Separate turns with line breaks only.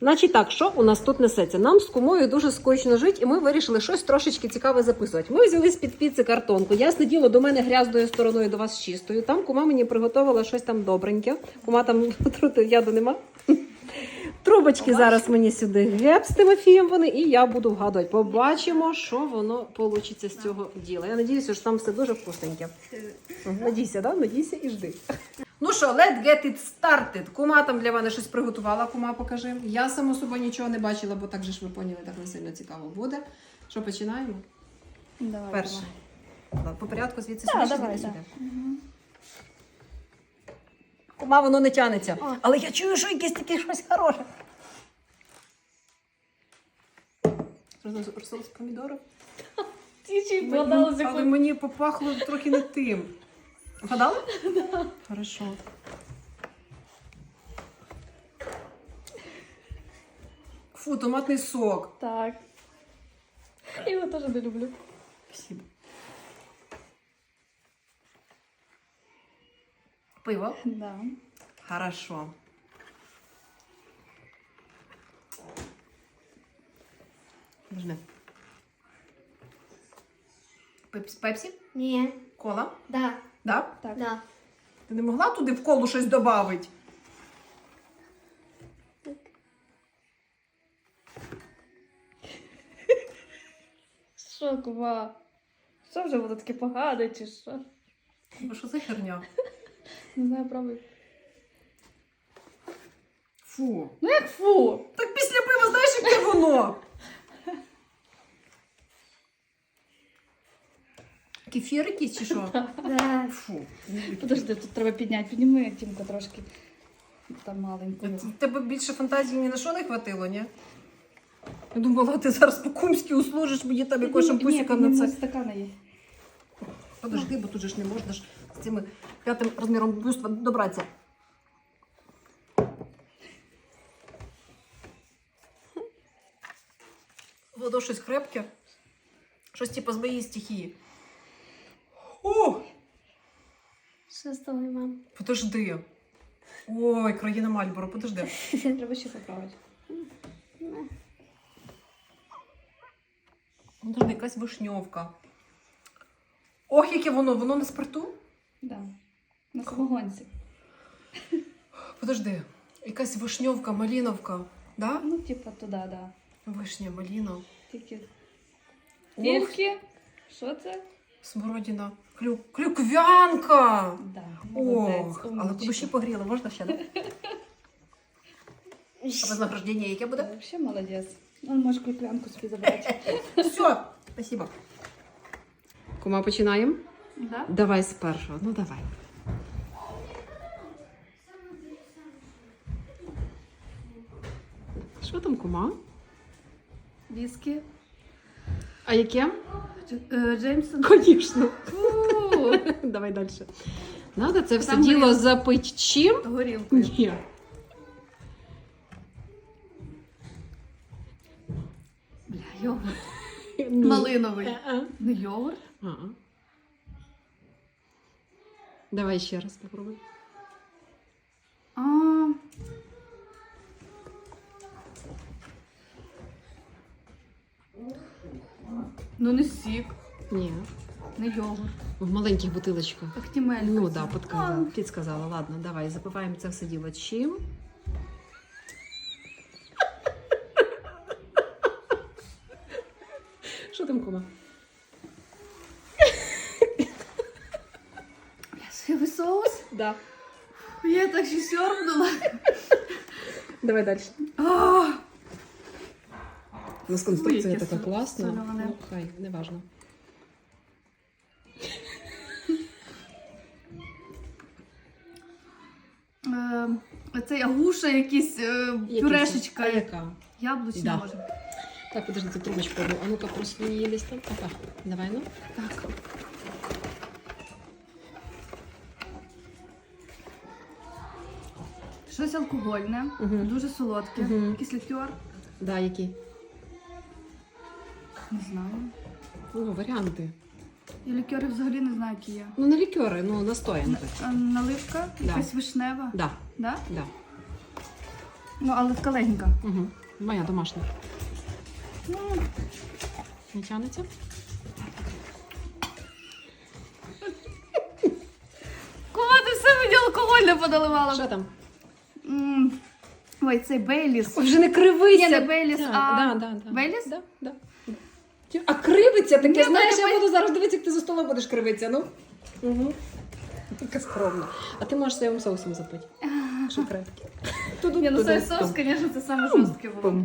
Значить так, що у нас тут несеться? Нам з кумою дуже скучно жити, і ми вирішили щось трошечки цікаве записувати. Ми взяли з-під піци картонку. Ясне діло, до мене грязною стороною, до вас чистою. Там кума мені приготувала щось там добреньке. Кума там трути яду нема. Трубочки зараз мені сюди греб з Тимофієм вони, і я буду вгадувати. Побачимо, що воно вийде з цього діла. Я сподіваюся, що там все дуже вкусненьке. Надійся, да? Надійся і жди. Ну що, let's get it started. Кума там для мене щось приготувала, кума покажи. Я само собою нічого не бачила, бо так же ж ви поняли, так не сильно цікаво буде. Що починаємо?
Давай.
Перше. По порядку звідси
Да,
сюди,
давай,
сюди,
да.
сюди. Кума, воно не тянеться.
О.
Але я чую, що якесь таке щось хороше. Розсол з помідорів. Але мені попахло трохи не тим. Вгадала? Хорошо. Фу, томатний сок.
Так. Я його теж не люблю.
Спасибо. Пиво.
Да.
Хорошо. Подожди. Пепсі? Пепсі?
Ні.
Кола?
Да.
Да?
Так.
Да.
Ти не могла туди в колу щось додати?
Що, кува? Що вже воно таке погане, чи що?
Бо що за херня?
Не знаю, пробуй.
Фу.
Ну як фу?
Так після пива знаєш, яке воно? Кефір якийсь чи що?
Да.
Фу.
Подожди, тут треба підняти. Підніми тімка трошки. Там маленько.
В тебе більше фантазії ні на що не хватило, ні? Я думала, ти зараз по-кумськи услужиш мені там якось шампусика на це.
стакана є.
Подожди, бо тут же ж не можна ж з цими п'ятим розміром бюства добратися. Воно щось крепке. Щось типу з моєї стихії. О,
Що з тобою, мам?
подожди. Ой, країна Мальборо, подожди.
Треба ще поправити.
Подожди, якась вишньовка. Ох, яке воно, воно на спирту?
Да. На самогонці.
Подожди, якась вишньовка, маліновка. Да?
Ну, типа туди, да.
Вишня, маліна.
Тільки.
Ох,
Тільки. Що це?
Смородина. Клю... Клюквянка!
Да.
Ох, але
умничка.
душі погріла, можна ще, да? А вознаграждення яке буде?
Вообще молодець. Ну, можеш клюквянку собі забрати.
Все, спасибо. Кума, починаємо?
Да?
Давай з першого, ну давай. Що там, кума?
Віскі.
А яке?
Е, Джеймсон. Фу.
Давай далі. Надо це все
Там
діло
горілка.
запити чим?
Горілкою.
Ні.
Бля, йогурт.
Ні.
Малиновий.
Е-е.
Не йогурт?
Давай ще раз попробуй.
Ну не сік,
Ні.
не йогурт.
В маленьких бутилочках.
Актімелька.
Ну
ця.
да, подказала. Підсказала. Ладно, давай, запиваємо це все діло чим. Що там, кума?
Бля, соєвий соус?
Да.
Я так ще сьорбнула.
Давай далі.
А,
У нас конструкція
яке
така класна.
солене.
Ну, хай, неважно.
Е, Оцей агуша якийсь е, пюрешечка.
це? А яка?
Яблучна
Да.
може.
Так, подожди, це трубочку. А ну-ка, просто її десь там. Опа, давай, ну.
Так. Щось алкогольне,
Мгм.
дуже солодке.
Мгм.
Якийсь лікер.
Да, які?
Не знаю.
Ну, варіанти.
Я лікери взагалі не знаю, які є.
Ну, не лікери, ну, настоянки.
А, Наливка,
Да.
якась вишнева.
Да,
Да?
да.
Ну, але така легенька.
Угу. Моя домашня.
Ну,
Не тянеться?
Кого ти все мені алкоголь не подаливала?
Що там?
М, Ой, цей Бейліс.
Ой, вже не кривиться.
Ні, не Бейліс, а
да, да, да.
Бейліс?
Да, да. А кривиться таке,
Ні,
знаєш, я буду зараз дивитися, як ти за столом будеш кривитися, ну. Угу. Така скромна. А ти можеш соєвим соусом запити. Що крепке.
Ні, ну соус соус, звісно, це саме жорстке було.